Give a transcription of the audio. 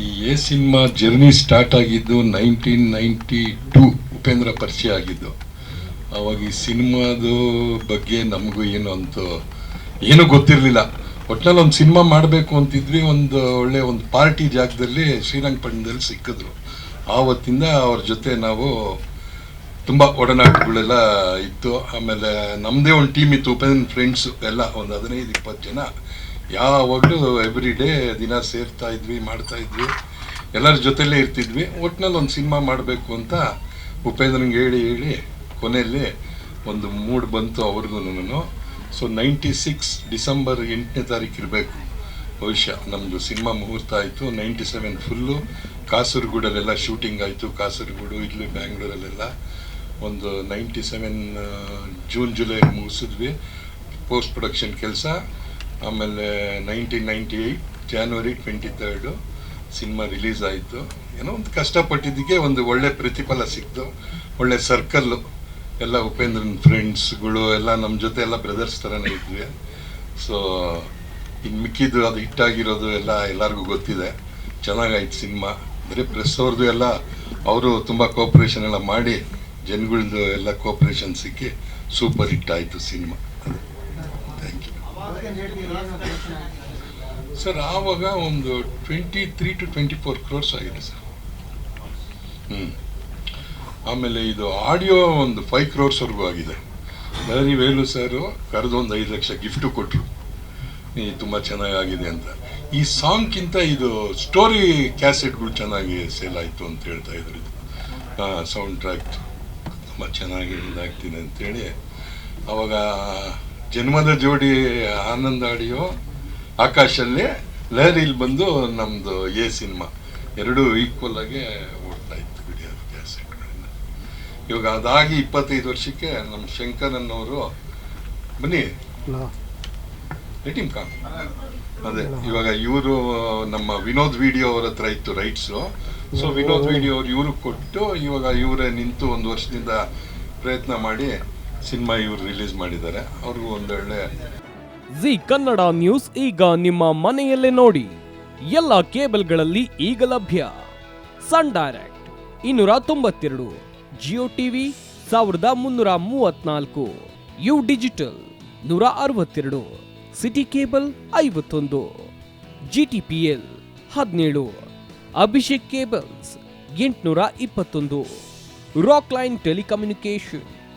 ಈ A cinema journey start ಆಗಿದ್ದು nineteen ninety two Upendra ಪರಿಚಯ ಆಗಿದ್ದು. ಅವಾಗ ಈ ಸಿನಿಮಾದು ಬಗ್ಗೆ ನಮಗೂ ಏನು ಅಂತ ಏನೂ ಗೊತ್ತಿರಲಿಲ್ಲ. ಒಟ್ನಲ್ಲಿ ಒಂದು ಸಿನಿಮಾ ಮಾಡಬೇಕು ಅಂತಿದ್ವಿ, ಒಂದು ಒಳ್ಳೆ ಒಂದು ಪಾರ್ಟಿ ಜಾಗದಲ್ಲಿ, ಶ್ರೀರಂಗಪಟ್ಟಣದಲ್ಲಿ ಸಿಕ್ಕಿದ್ರು. ಆವತ್ತಿಂದ ಅವ್ರ ಜೊತೆ ನಾವು ತುಂಬ ಒಡನಾಟಗಳೆಲ್ಲ ಇತ್ತು. ಆಮೇಲೆ ನಮ್ಮದೇ ಒಂದು ಟೀಮ್ ಇತ್ತು, ಉಪೇಂದ್ರ ಫ್ರೆಂಡ್ಸು ಎಲ್ಲ, ಒಂದು ಹದಿನೈದು, ಇಪ್ಪತ್ತು ಜನ. ಯಾವಾಗಲೂ ಎವ್ರಿ ಡೇ ದಿನ ಸೇರ್ತಾ ಇದ್ವಿ, ಮಾಡ್ತಾ ಇದ್ವಿ. ಎಲ್ಲರ ಜೊತೆಲೇ ಇರ್ತಿದ್ವಿ. ಒಟ್ನಲ್ಲಿ ಒಂದು ಸಿನಿಮಾ ಮಾಡಬೇಕು ಅಂತ ಉಪೇಂದ್ರನಿಗೆ ಹೇಳಿ ಹೇಳಿ ಕೊನೆಯಲ್ಲಿ ಒಂದು ಮೂಡ್ ಬಂತು ಅವ್ರಿಗೂ ಸೊ ನೈಂಟಿ ಸಿಕ್ಸ್ ಡಿಸೆಂಬರ್ ಎಂಟನೇ ತಾರೀಕು ಇರಬೇಕು. ಬಹುಶಃ ನಮ್ಮದು ಸಿನಿಮಾ ಮುಹೂರ್ತ ಆಯಿತು. ನೈಂಟಿ ಸೆವೆನ್ ಫುಲ್ಲು ಕಾಸರಗೂಡಲ್ಲೆಲ್ಲ ಶೂಟಿಂಗ್ ಆಯಿತು. ಕಾಸರಗೂಡು, ಇಲ್ಲಿ ಬ್ಯಾಂಗ್ಳೂರಲ್ಲೆಲ್ಲ. ಒಂದು ನೈಂಟಿ ಸೆವೆನ್ ಜೂನ್ ಜುಲೈ ಮುಗಿಸಿದ್ವಿ ಪೋಸ್ಟ್ ಪ್ರೊಡಕ್ಷನ್ ಕೆಲಸ. ಆಮೇಲೆ nineteen ninety eight January twenty third cinema release ಆಯಿತು. ಏನೋ ಒಂದು ಕಷ್ಟಪಟ್ಟಿದ್ದಕ್ಕೆ ಒಂದು ಒಳ್ಳೆ ಪ್ರತಿಫಲ ಸಿಕ್ತು. ಒಳ್ಳೆ ಸರ್ಕಲ್ಲು ಎಲ್ಲ ಉಪೇಂದ್ರನ್ ಫ್ರೆಂಡ್ಸ್ಗಳು ಎಲ್ಲ ನಮ್ಮ ಜೊತೆ ಎಲ್ಲ ಬ್ರದರ್ಸ್ ಥರನೇ ಇದ್ವಿ. ಸೊ ಇನ್ನು ಮಿಕ್ಕಿದ್ದು ಅದು ಹಿಟ್ಟಾಗಿರೋದು ಎಲ್ಲ ಎಲ್ಲರಿಗೂ ಗೊತ್ತಿದೆ. ಚೆನ್ನಾಗಾಯ್ತು ಸಿನಿಮಾ. ಬರೀ ಪ್ರೆಸ್ ಅವ್ರದ್ದು ಎಲ್ಲ, ಅವರು ತುಂಬ ಕೋಪ್ರೇಷನ್ ಎಲ್ಲ ಮಾಡಿ ಜನಗಳದ್ದು ಎಲ್ಲ ಕೋಪ್ರೇಷನ್ ಸಿಕ್ಕಿ ಸೂಪರ್ ಹಿಟ್ ಆಯಿತು ಸಿನಿಮಾ. ಸರ್, ಆವಾಗ ಒಂದು twenty three to twenty four crores ಆಗಿದೆ ಸರ್. ಹ್ಞೂ ಆಮೇಲೆ ಇದು ಆಡಿಯೋ ಒಂದು ಫೈವ್ ಕ್ರೋರ್ಸ್ವರೆಗೂ ಆಗಿದೆ. ಬೇರೆ ವೇಲು ಸರ್ ಕರೆದು ಒಂದು ಐದು ಲಕ್ಷ ಗಿಫ್ಟು ಕೊಟ್ಟರು ಈ ತುಂಬ ಚೆನ್ನಾಗಾಗಿದೆ ಅಂತ. ಈ ಸಾಂಗ್ಗಿಂತ ಇದು ಸ್ಟೋರಿ ಕ್ಯಾಸೆಟ್ಗಳು ಚೆನ್ನಾಗಿ ಸೇಲ್ ಆಯಿತು ಅಂತ ಹೇಳ್ತಾ ಇದ್ರು. ಸೌಂಡ್ ಟ್ರ್ಯಾಕ್ ತುಂಬ ಚೆನ್ನಾಗಿ ಇದಾಗ್ತಿದೆ ಅಂತೇಳಿ ಅವಾಗ ಜನ್ಮದ ಜೋಡಿ ಆನಂದ ಆಡಿಯೋ ಆಕಾಶಲ್ಲಿ ಲಹರಿಲಿ ಬಂದು ನಮ್ಮದು ಎ ಸಿನಿಮಾ. ಎರಡೂ ಈಕ್ವಲ್ ಆಗಿ ಓಡ್ತಾ ಇತ್ತು ವಿಡಿಯೋ ಕ್ಯಾಸೆಟ್ಗಳಿಂದ. ಇವಾಗ ಅದಾಗಿ ಇಪ್ಪತ್ತೈದು ವರ್ಷಕ್ಕೆ ನಮ್ಮ ಶಂಕರನ್ನವರು ಬನ್ನಿ. Let him come. ಅದೇ ಇವಾಗ ಇವರು ನಮ್ಮ ವಿನೋದ್ ವಿಡಿಯೋ ಅವ್ರ ಹತ್ರ ಇತ್ತು ರೈಟ್ಸು ಸೊ ವಿನೋದ್ ವಿಡಿಯೋ ಅವ್ರು ಇವ್ರಿಗೆ ಕೊಟ್ಟು ಇವಾಗ ಇವರೇ ನಿಂತು ಒಂದು ವರ್ಷದಿಂದ ಪ್ರಯತ್ನ ಮಾಡಿ ಸಿನಿಮಾ ಇವರು ರಿಲೀಸ್ ಮಾಡಿದ್ದಾರೆ. ಅವ್ರಿಗೂ ಒಂದೊಳ್ಳೆ ಜಿ ಕನ್ನಡ ನ್ಯೂಸ್ ಈಗ ನಿಮ್ಮ ಮನೆಯಲ್ಲೇ ನೋಡಿ. ಎಲ್ಲ ಕೇಬಲ್ಗಳಲ್ಲಿ ಈಗ ಲಭ್ಯ. ಸನ್ ಡೈರೆಕ್ಟ್ ಇನ್ನೂರ ತೊಂಬತ್ತೆರಡು, ಜಿಯೋ ಟಿವಿ ಸಾವಿರದ ಮುನ್ನೂರ ಮೂವತ್ನಾಲ್ಕು, ಯು ಡಿಜಿಟಲ್ ನೂರ ಅರವತ್ತೆರಡು, ಸಿಟಿ ಕೇಬಲ್ ಐವತ್ತೊಂದು ಜಿ ಟಿ ಪಿ ಎಲ್ ಹದಿನೇಳು, ಅಭಿಷೇಕ್ ಕೇಬಲ್ಸ್ ಎಂಟುನೂರ ಇಪ್ಪತ್ತೊಂದು ರಾಕ್ ಲೈನ್ ಟೆಲಿಕಮ್ಯುನಿಕೇಶನ್